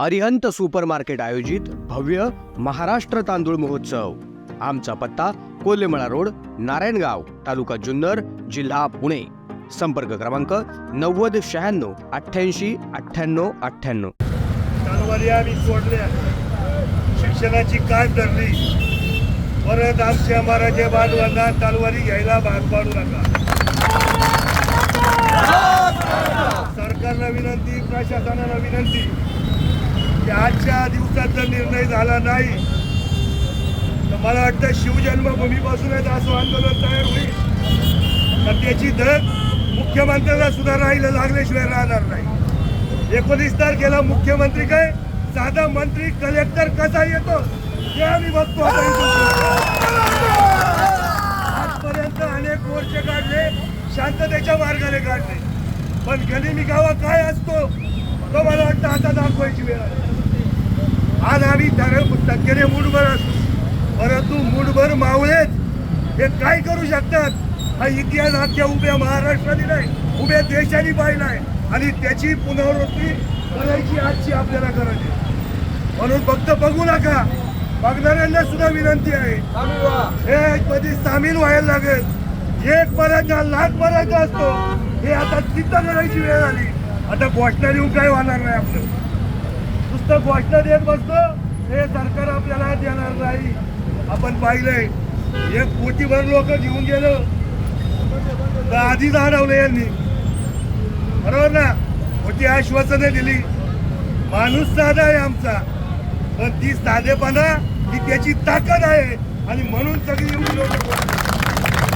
Arihant super market आयोजित भव्य महाराष्ट्र तांदूळ महोत्सव. आमचा पत्ता कोल्हेमळा रोड नारायणगाव तालुका जुन्नर जिल्हा पुणे. संपर्क क्रमांक नव्वद शहाण्णव अठ्ठ्याऐंशी अठ्ठ्याण्णव अठ्ठ्याण्णव. तलवारी सोडल्या शिक्षणाची काय धरली? परत आमच्या मराठे बांधवांना तलवारी घ्यायला भाग पाडू नका. सरकारला विनंती प्रशासनाला विनंती. की आजच्या दिवसात जर निर्णय झाला नाही. तर मला वाटतं शिवजन्मभूमीपासूनच असं आंदोलन तयार होईल. तर त्याची धग मुख्यमंत्र्याला सुद्धा राहिलं लागल्याशिवाय राहणार नाही. एकोणीस तारखेला मुख्यमंत्री काय? साधा मंत्री कलेक्टर कसा येतो? ते आम्ही बघतो. आजपर्यंत अनेक मोर्चे काढले शांततेच्या मार्गाने काढले. पण गनिमी गावा काय असतो? तो मला वाटतं आता दाखवायची वेळ आहे आज आम्ही ठरव मुठभर मूडभर असतो परंतु मुठभर मावळेच. हे काय करू शकतात? हा इतिहास आजच्या उभ्या महाराष्ट्राने नाही उभ्या देशाने पाहिलाय. आणि त्याची पुनरावृत्ती करायची आजची आपल्याला गरज आहे. म्हणून फक्त बघू नका. बघणाऱ्यांना सुद्धा विनंती आहे. हे मध्ये सामील व्हायला लागेल. एक पर्यंत लाख पर्यंत असतो. हे आता सिद्ध करायची वेळ आली. आता घोषणा देऊन काय होणार नाही आपलं? नुसतं घोषणा देत बसतो हे सरकार आपल्याला देणार नाही. आपण पाहिलंय एक कोटीभर लोक घेऊन गेलं. तर आधीच हरवलं यांनी. बरोबर ना? मोठी आश्वासनं दिली. माणूस साधा आहे आमचा. पण ती साधेपणा ही त्याची ताकद आहे. आणि म्हणून सगळी एवढी लोक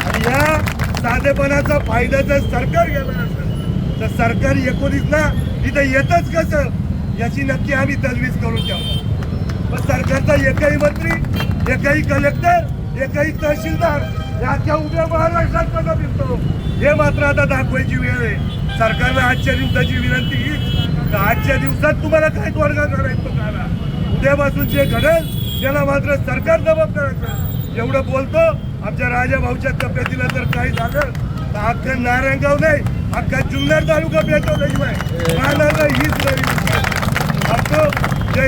आणि या साधेपणाचा फायदा जर सरकार घेणार असेल तर सरकार एकोणीसला तिथं येतच कसं? याची नक्की आम्ही तजवीज करून ठेवणार. पण सरकारचा एकही मंत्री एकही कलेक्टर एकही तहसीलदार याच्या उभ्या महाराष्ट्रात कसा फिरतो हे मात्र आता दाखवायची वेळ आहे. सरकारला आजच्या दिवसाची विनंती ही आजच्या दिवसात तुम्हाला काय तोडगा करायचं तो करा उद्यापासून जे घडेल त्याला मात्र सरकार जबाबदार असेल. एवढं बोलतो आमच्या राजा भाऊच्या तब्येतीला जर काही झालं तर अख्खं नारायणगाव नाही अख्खा जुन्नर तालुका पेटवल्याशिवाय राहणार नाही हीच नवीन